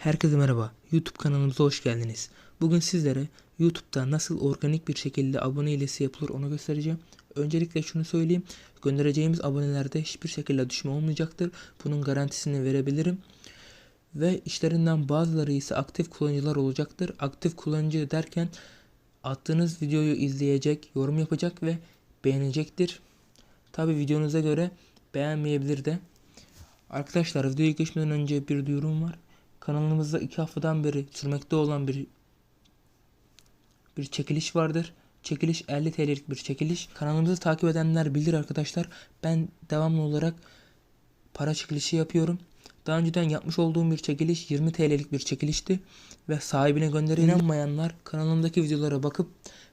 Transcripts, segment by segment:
Herkese merhaba. YouTube kanalımıza hoş geldiniz. Bugün sizlere YouTube'da nasıl organik bir şekilde abone hilesi yapılır onu göstereceğim. Öncelikle şunu söyleyeyim. Göndereceğimiz abonelerde hiçbir şekilde düşme olmayacaktır. Bunun garantisini verebilirim. Ve işlerinden bazıları ise aktif kullanıcılar olacaktır. Aktif kullanıcı derken attığınız videoyu izleyecek, yorum yapacak ve beğenecektir. Tabi videonuza göre beğenmeyebilir de. Arkadaşlar videoya geçmeden önce bir duyurum var. Kanalımızda iki haftadan beri sürmekte olan bir bir çekiliş vardır. Çekiliş 50 TL'lik bir çekiliş. Kanalımızı takip edenler bilir arkadaşlar. Ben devamlı olarak para çekilişi yapıyorum. Daha önceden yapmış olduğum bir çekiliş 20 TL'lik bir çekilişti ve sahibine gönderi inanmayanlar kanalımdaki videolara bakıp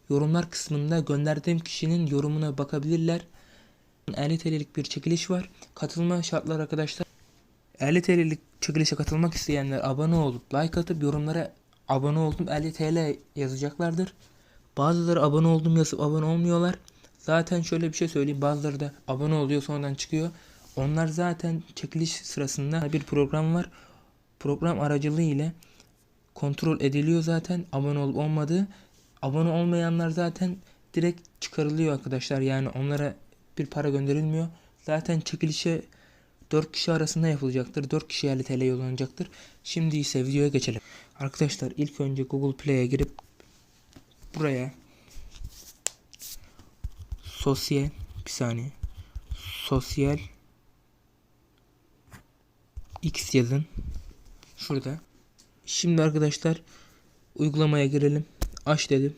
yorumlar kısmında gönderdiğim kişinin yorumuna bakabilirler. 50 TL'lik bir çekiliş var. Katılma şartları arkadaşlar 50 TL'lik çekilişe katılmak isteyenler abone olup like atıp yorumlara abone oldum 50 TL yazacaklardır. Bazıları abone oldum yazıp abone olmuyorlar. Zaten şöyle bir şey söyleyeyim bazıları da abone oluyor sonradan çıkıyor. Onlar zaten çekiliş sırasında bir program var. Program aracılığı ile kontrol ediliyor zaten abone olup olmadığı. Abone olmayanlar zaten direkt çıkarılıyor arkadaşlar. Yani onlara bir para gönderilmiyor. Zaten çekilişe 4 kişi arasında yapılacaktır. 4 kişi 50 TL yollanacaktır. Şimdi ise videoya geçelim. Arkadaşlar ilk önce Google Play'e girip buraya sosyal bir saniye sosyal x yazın şurada şimdi arkadaşlar uygulamaya girelim aç dedim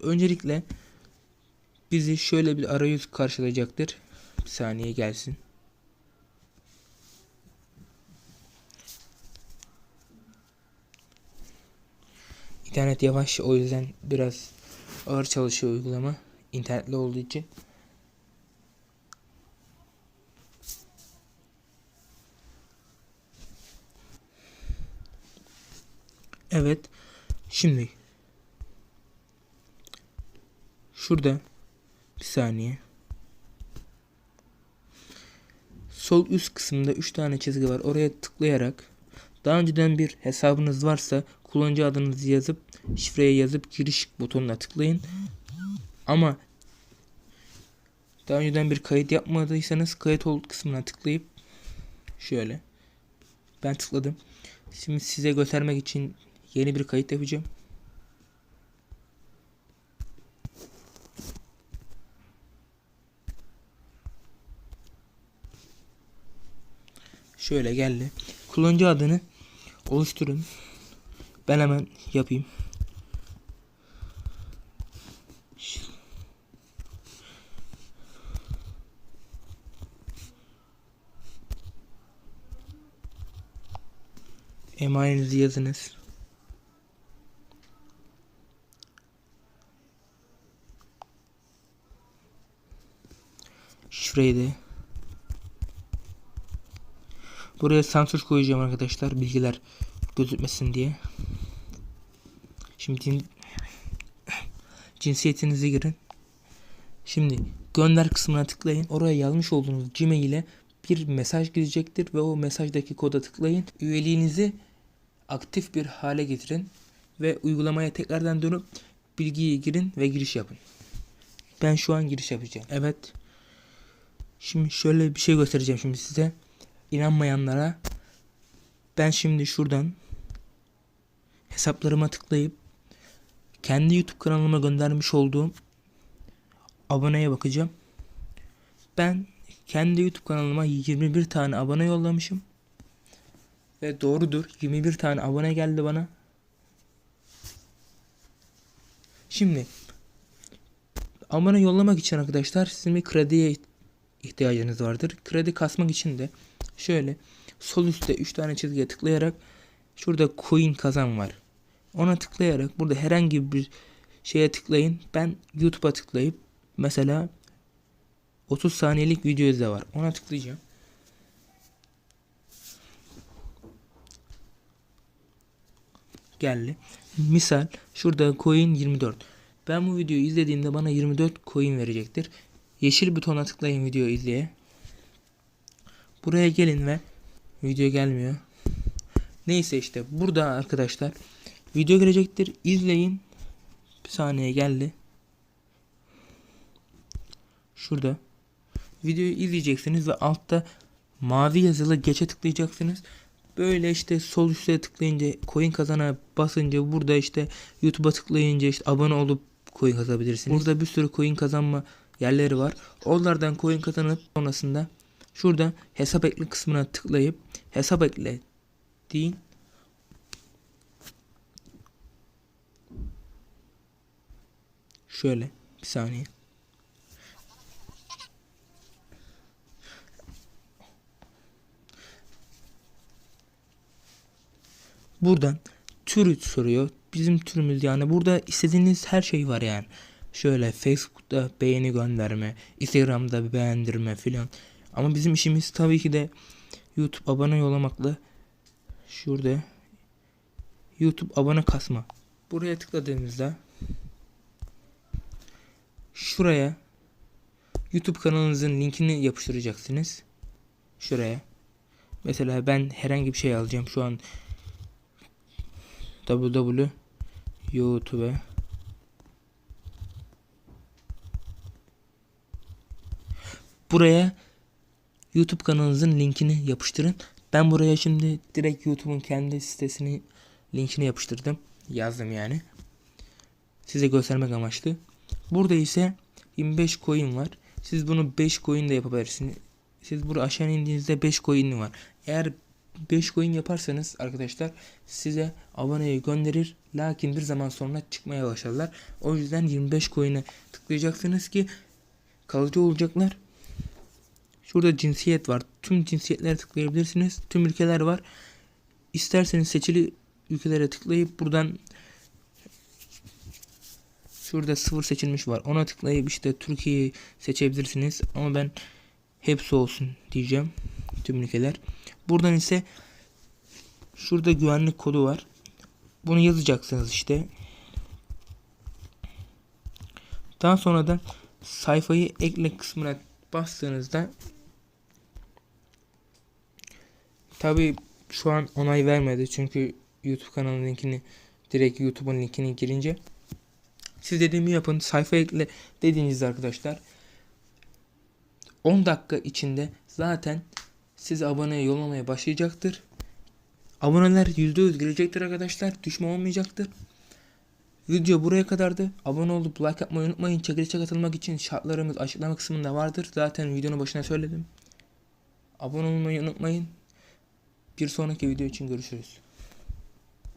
öncelikle bizi şöyle bir arayüz karşılayacaktır bir saniye gelsin İnternet yavaş o yüzden biraz ağır çalışıyor uygulama internetli olduğu için. Evet. Şimdi şurada bir saniye. Sol üst kısımda 3 tane çizgi var. Oraya tıklayarak daha önceden bir hesabınız varsa kullanıcı adınızı yazıp şifreyi yazıp giriş butonuna tıklayın. Ama daha önceden bir kayıt yapmadıysanız kayıt ol kısmına tıklayıp şöyle ben tıkladım. Şimdi size göstermek için yeni bir kayıt yapacağım. Şöyle geldi. Kullanıcı adını oluşturun. Ben hemen yapayım. Emanenizi yazınız. Şifreyi de Buraya sansür koyacağım arkadaşlar bilgiler gözükmesin diye. Şimdi cin... cinsiyetinizi girin. Şimdi gönder kısmına tıklayın. Oraya yazmış olduğunuz Gmail'e bir mesaj gidecektir ve o mesajdaki koda tıklayın. Üyeliğinizi aktif bir hale getirin ve uygulamaya tekrardan dönüp bilgiyi girin ve giriş yapın. Ben şu an giriş yapacağım. Evet. Şimdi şöyle bir şey göstereceğim şimdi size. İnanmayanlara ben şimdi şuradan hesaplarıma tıklayıp kendi YouTube kanalıma göndermiş olduğum aboneye bakacağım. Ben kendi YouTube kanalıma 21 tane abone yollamışım. Ve doğrudur 21 tane abone geldi bana. Şimdi abone yollamak için arkadaşlar sizin bir krediye ihtiyacınız vardır. Kredi kasmak için de şöyle sol üstte 3 tane çizgiye tıklayarak şurada coin kazan var. Ona tıklayarak burada herhangi bir şeye tıklayın. Ben YouTube'a tıklayıp mesela 30 saniyelik video izle var. Ona tıklayacağım. Geldi. Misal şurada coin 24. Ben bu videoyu izlediğimde bana 24 coin verecektir. Yeşil butona tıklayın video izleye. Buraya gelin ve Video gelmiyor. Neyse işte burada arkadaşlar video gelecektir. İzleyin. Bir saniye geldi. Şurada. Videoyu izleyeceksiniz ve altta mavi yazılı geçe tıklayacaksınız. Böyle işte sol üstte tıklayınca coin kazana basınca burada işte YouTube'a tıklayınca işte abone olup coin kazanabilirsiniz. Burada bir sürü coin kazanma yerleri var. Onlardan coin kazanıp sonrasında şurada hesap ekle kısmına tıklayıp hesap ekle deyin. Şöyle bir saniye. Buradan türü soruyor. Bizim türümüz yani burada istediğiniz her şey var yani. Şöyle Facebook'ta beğeni gönderme, Instagram'da beğendirme filan. Ama bizim işimiz tabii ki de YouTube abone yollamakla şurada YouTube abone kasma. Buraya tıkladığımızda şuraya YouTube kanalınızın linkini yapıştıracaksınız. Şuraya. Mesela ben herhangi bir şey alacağım. Şu an www Buraya YouTube kanalınızın linkini yapıştırın. Ben buraya şimdi direkt YouTube'un kendi sitesini linkini yapıştırdım. Yazdım yani. Size göstermek amaçlı. Burada ise 25 coin var. Siz bunu 5 coin de yapabilirsiniz. Siz buraya aşağı indiğinizde 5 coin var. Eğer 5 coin yaparsanız arkadaşlar size aboneyi gönderir. Lakin bir zaman sonra çıkmaya başlarlar. O yüzden 25 coin'e tıklayacaksınız ki kalıcı olacaklar. Şurada cinsiyet var. Tüm cinsiyetlere tıklayabilirsiniz. Tüm ülkeler var. İsterseniz seçili ülkelere tıklayıp buradan şurada sıfır seçilmiş var. Ona tıklayıp işte Türkiye'yi seçebilirsiniz. Ama ben hepsi olsun diyeceğim. Tüm ülkeler. Buradan ise şurada güvenlik kodu var. Bunu yazacaksınız işte. Daha sonra da sayfayı ekle kısmına bastığınızda tabi şu an onay vermedi çünkü YouTube kanalının linkini direkt YouTube'un linkini girince siz dediğimi yapın sayfa ekle dediğinizde arkadaşlar 10 dakika içinde zaten siz aboneye yollamaya başlayacaktır. Aboneler %100 gelecektir arkadaşlar. Düşme olmayacaktır. Video buraya kadardı. Abone olup like yapmayı unutmayın. Çekilişe katılmak için şartlarımız açıklama kısmında vardır. Zaten videonun başına söyledim. Abone olmayı unutmayın. Bir sonraki video için görüşürüz.